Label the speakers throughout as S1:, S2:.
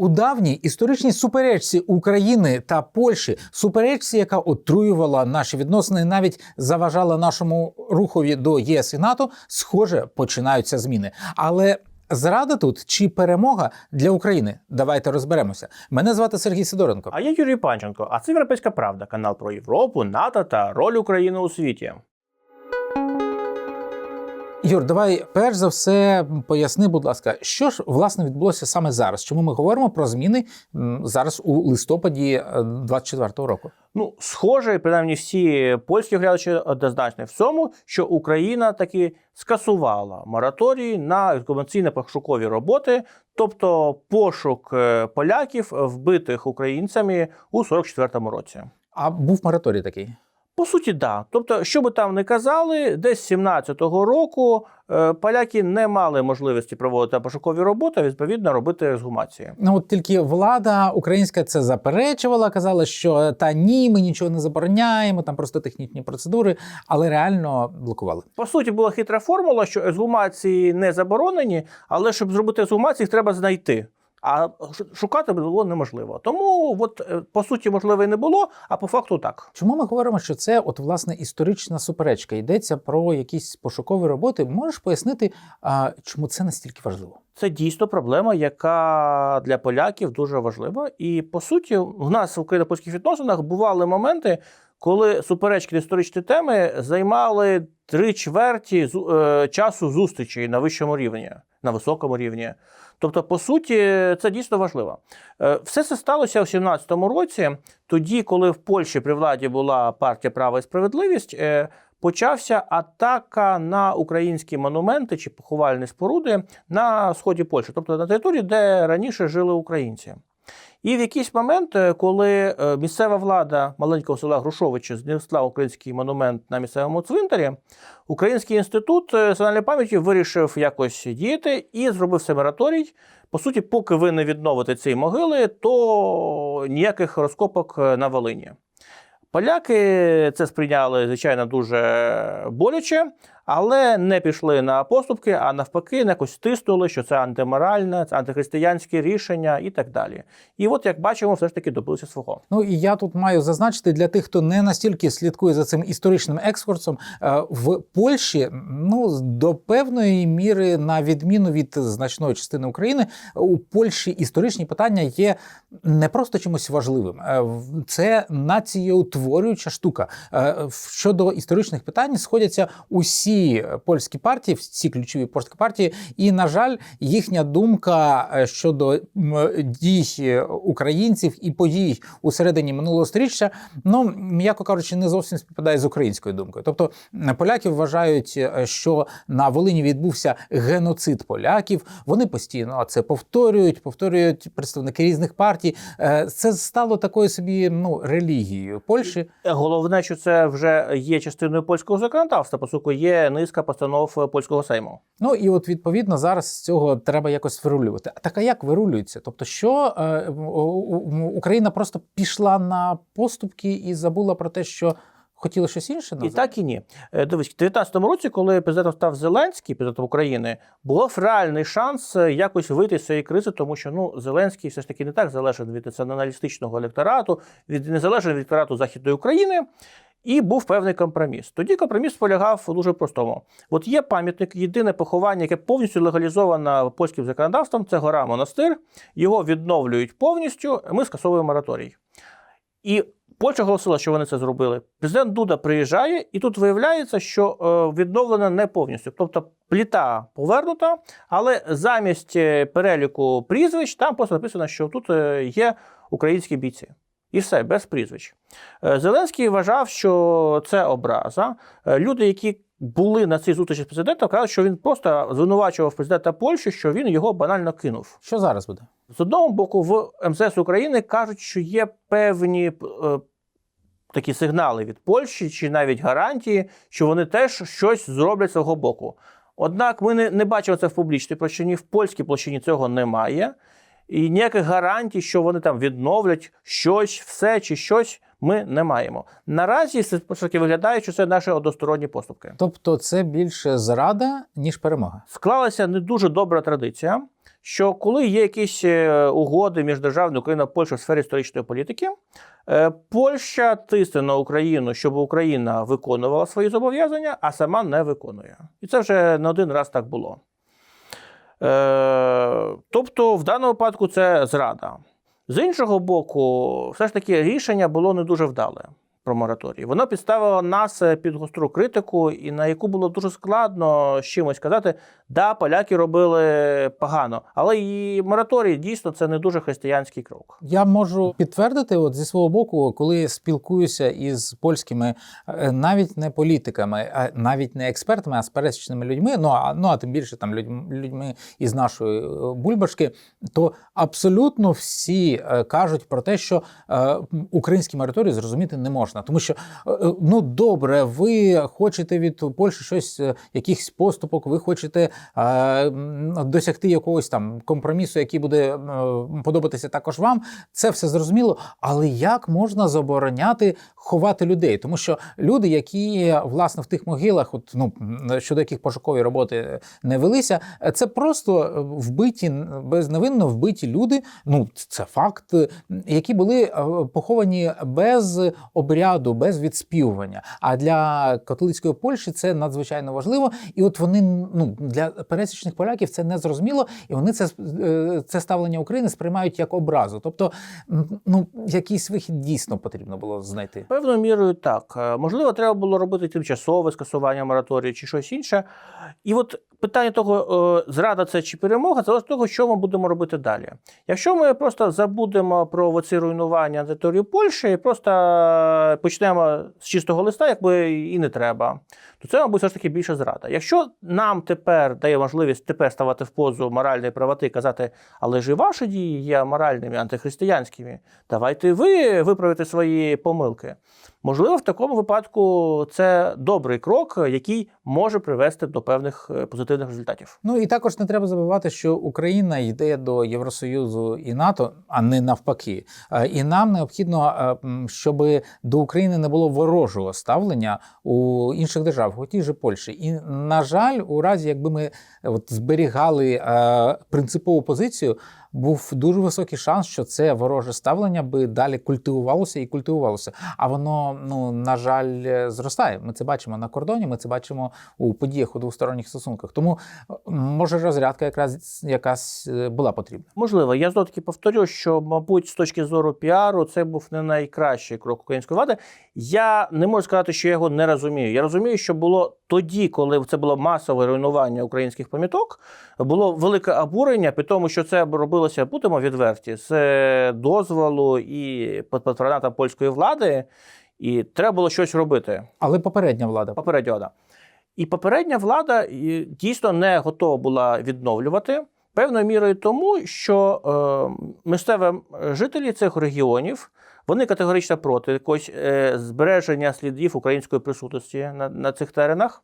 S1: У давній історичній суперечці України та Польщі, суперечці, яка отруювала наші відносини, навіть заважала нашому рухові до ЄС і НАТО, схоже, починаються зміни. Але зрада тут чи перемога для України? Давайте розберемося. Мене звати Сергій Сидоренко.
S2: А я Юрій Панченко, а це Європейська Правда, канал про Європу, НАТО та роль України у світі.
S1: Юр, давай перш за все поясни, будь ласка, що ж власне відбулося саме зараз? Чому ми говоримо про зміни зараз у листопаді е, 24-го року?
S2: Ну, схоже, принаймні всі польські глядачі однозначні в цьому, що Україна таки скасувала мораторій на інформаційно-пошукові роботи, тобто пошук е, поляків, вбитих українцями у 44-му році.
S1: А був мораторій такий.
S2: По суті, да. Тобто, що би там не казали, десь з 17-го року е, поляки не мали можливості проводити пошукові роботи, відповідно робити ексгумації.
S1: Ну от тільки влада українська це заперечувала, казала, що та ні, ми нічого не забороняємо, там просто технічні процедури, але реально блокували.
S2: По суті, була хитра формула, що ексгумації не заборонені, але щоб зробити ексгумації, їх треба знайти. А шукати було неможливо. Тому, от е, по суті, можливо, і не було, а по факту так.
S1: Чому ми говоримо, що це от власне історична суперечка? Йдеться про якісь пошукові роботи. Можеш пояснити, а, чому це настільки важливо?
S2: Це дійсно проблема, яка для поляків дуже важлива. І по суті, в нас в україно-польських відносинах бували моменти, коли суперечки історичні теми займали три чверті е, часу зустрічей на вищому рівні, на високому рівні. Тобто, по суті, це дійсно важливо. Е, Все це сталося у 17-му році, тоді, коли в Польщі при владі була партія Право і справедливість. е, Почався атака на українські монументи чи поховальні споруди на сході Польщі, тобто на території, де раніше жили українці. І в якийсь момент, е, коли е, місцева влада маленького села Грушовичі знесла український монумент на місцевому цвинтарі, Український інститут е, національної пам'яті вирішив якось діяти і зробив це мораторій. По суті, поки ви не відновите ці могили, то ніяких розкопок на Волині. Поляки це сприйняли, звичайно, дуже боляче, але не пішли на поступки, а навпаки, якось тиснули, що це антиморальне, це антихристиянське рішення і так далі. І от, як бачимо, все ж таки добилися свого.
S1: Ну і я тут маю зазначити для тих, хто не настільки слідкує за цим історичним екскурсом, е, в Польщі ну до певної міри, на відміну від значної частини України, у Польщі історичні питання є не просто чимось важливим, Е, це націєутворююча штука. Е, Щодо історичних питань сходяться усі польські партії, всі ключові польські партії, і на жаль, їхня думка е, щодо дій українців і подій у середині минулого сторіччя, ну м'яко кажучи, не зовсім співпадає з українською думкою. Тобто поляки вважають, е, що на Волині відбувся геноцид поляків. Вони постійно це повторюють, повторюють представники різних партій. Е, Це стало такою собі ну релігією Польщі.
S2: Головне, що це вже є частиною польського законодавства, по суті, є низка постанов польського сейму.
S1: Ну і от відповідно зараз з цього треба якось вирулювати. А так а як вирулюється? Тобто, що е, Україна просто пішла на поступки і забула про те, що хотіла щось інше
S2: І так і ні. Е, Дивись, в 19-му році, коли президентом став Зеленський, президентом України, був реальний шанс е, якось вийти з цієї кризи, тому що ну Зеленський все ж таки не так залежен від націоналістичного електорату, від не залежен від електорату Західної України. І був певний компроміс. Тоді компроміс полягав у дуже простому. От є пам'ятник, єдине поховання, яке повністю легалізовано польським законодавством, це гора монастир. Його відновлюють повністю. Ми скасовуємо мораторій. І Польща оголосила, що вони це зробили. Президент Дуда приїжджає, і тут виявляється, що е, відновлено не повністю. Тобто пліта повернута, але замість е, переліку прізвищ там просто написано, що тут е, є українські бійці. І все, без прізвищ. Е, Зеленський вважав, що це образа. Е, Люди, які були на цій зустрічі з президентом, кажуть, що він просто звинувачував президента Польщі, що він його банально кинув.
S1: Що зараз буде?
S2: З одного боку, в МЗС України кажуть, що є певні е, такі сигнали від Польщі чи навіть гарантії, що вони теж щось зроблять з свого боку. Однак ми не, не бачимо це в публічній площині, в польській площині цього немає. І ніяких гарантій, що вони там відновлять щось, все чи щось, ми не маємо. Наразі все-таки виглядає, що це наші односторонні поступки.
S1: Тобто, це більше зрада ніж перемога.
S2: Склалася не дуже добра традиція, що коли є якісь е, угоди між державою Україна та Польща в сфері історичної політики, е, Польща тисне на Україну, щоб Україна виконувала свої зобов'язання, а сама не виконує. І це вже не один раз так було. Е, тобто, в даному випадку це зрада. З іншого боку, все ж таки рішення було не дуже вдале про мораторій. Воно підставило нас е, під гостру критику, і на яку було дуже складно з чимось сказати, да, поляки робили погано, але і мораторій дійсно це не дуже християнський крок.
S1: Я можу підтвердити, от зі свого боку, коли спілкуюся із польськими е, навіть не політиками, а навіть не експертами, а з пересічними людьми. Ну а ну а тим більше там людьми, людьми із нашої е, бульбашки, то абсолютно всі е, кажуть про те, що е, українські мораторії зрозуміти не можна, тому що е, е, ну добре, ви хочете від Польщі щось, е, якихось поступок, ви хочете е, досягти якогось там компромісу, який буде е, подобатися також вам. Це все зрозуміло. Але як можна забороняти ховати людей? Тому що люди, які власне в тих могилах, от ну щодо яких пошукові роботи не велися, це просто вбиті безневинно вбиті люди. Ну це факт, які були поховані без обряду, без відспівування. А для католицької Польщі це надзвичайно важливо. І от вони ну для пересічних поляків це не зрозуміло, і вони це е, це ставлення України сприймають як образу. Тобто, ну якийсь вихід дійсно потрібно було знайти.
S2: Певною мірою так. Е, Можливо, треба було робити тимчасове скасування мораторію чи щось інше. І от питання того, е, зрада це чи перемога, залежить того, що ми будемо робити далі. Якщо ми просто забудемо про оці руйнування на території Польщі і просто е, почнемо з чистого листа, якби і не треба, то це, мабуть, все ж таки більше зрада. Якщо нам тепер дає можливість тепер ставати в позу моральної правоти і казати, але ж і ваші дії є моральними, антихристиянськими, давайте ви виправите свої помилки. Можливо, в такому випадку це добрий крок, який може привести до певних е, позитивних результатів.
S1: Ну і також не треба забувати, що Україна йде до Євросоюзу і НАТО, а не навпаки. Е, І нам необхідно, е, щоб до України не було ворожого ставлення у інших державах, у тій же Польщі. І на жаль, у разі, якби ми от зберігали принципову позицію. Був дуже високий шанс, що це вороже ставлення би далі культивувалося і культивувалося. А воно, ну на жаль, зростає. Ми це бачимо на кордоні. Ми це бачимо у подіях у двосторонніх стосунках. Тому може розрядка якраз якась е, була потрібна.
S2: Можливо, я знову таки повторю, що, мабуть, з точки зору піару, це був не найкращий крок української влади. Я не можу сказати, що я його не розумію. Я розумію, що було тоді, коли це було масове руйнування українських пам'яток, було велике обурення, при тому, що це робилося, будемо відверті, з е, дозволу і під патронатом польської влади, і треба було щось робити.
S1: Але попередня влада
S2: Попередня влада. І попередня влада дійсно не готова була відновлювати. Певною мірою тому, що е, місцеві жителі цих регіонів вони категорично проти якогось е, збереження слідів української присутності на, на цих теренах.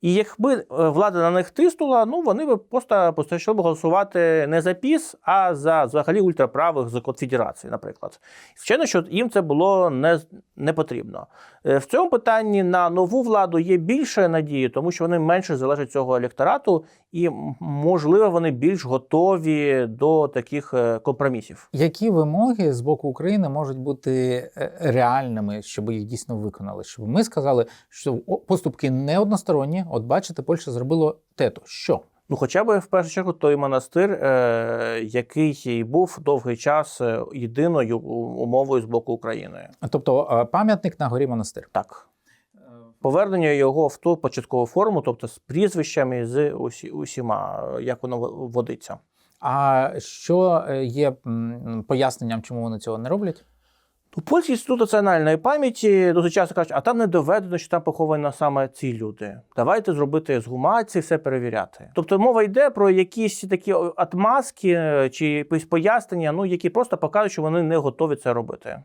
S2: І якби е, влада на них тиснула, ну вони б просто почали б голосувати не за ПІС, а за взагалі ультраправих з конфедерації, наприклад. Звичайно, що їм це було не, не потрібно. Е, В цьому питанні на нову владу є більше надії, тому що вони менше залежать цього електорату, і можливо вони більш готові до таких е, компромісів.
S1: які вимоги з боку України можуть бути реальними, щоб їх дійсно виконали? Щоб ми сказали, що поступки не односторонні. От бачите, Польща зробило тето. Що?
S2: Ну, хоча б в першу чергу той монастир, е, який і був довгий час е, єдиною умовою з боку України.
S1: Тобто е, пам'ятник на горі монастир.
S2: Так. Повернення його в ту початкову форму, тобто з прізвищами, з усі, усіма, як воно водиться.
S1: А що е, є поясненням, чому вони цього не роблять?
S2: У Польський інститут національної пам'яті дуже часто кажуть, а там не доведено, що там поховані саме ці люди. Давайте зробити з гумації, все перевіряти. Тобто мова йде про якісь такі отмазки е, чи якісь пояснення, ну які просто показують, що вони не готові це робити.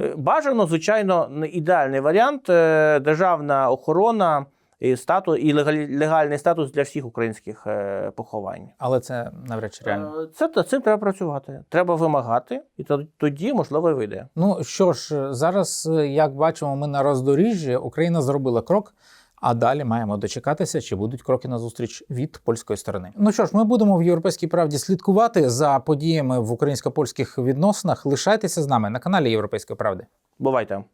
S2: Е, Бажано, звичайно, ідеальний варіант е, державна охорона і статус і легальний статус для всіх українських е, поховань.
S1: Але це навряд чи реально.
S2: Е, Це цим треба працювати. Треба вимагати, і то- тоді можливо вийде.
S1: Ну що ж, зараз, е, як бачимо, ми на роздоріжжі. Україна зробила крок. А далі маємо дочекатися, чи будуть кроки назустріч від польської сторони. Ну що ж, ми будемо в європейській правді слідкувати за подіями в українсько-польських відносинах. Лишайтеся з нами на каналі Європейської правди.
S2: Бувайте.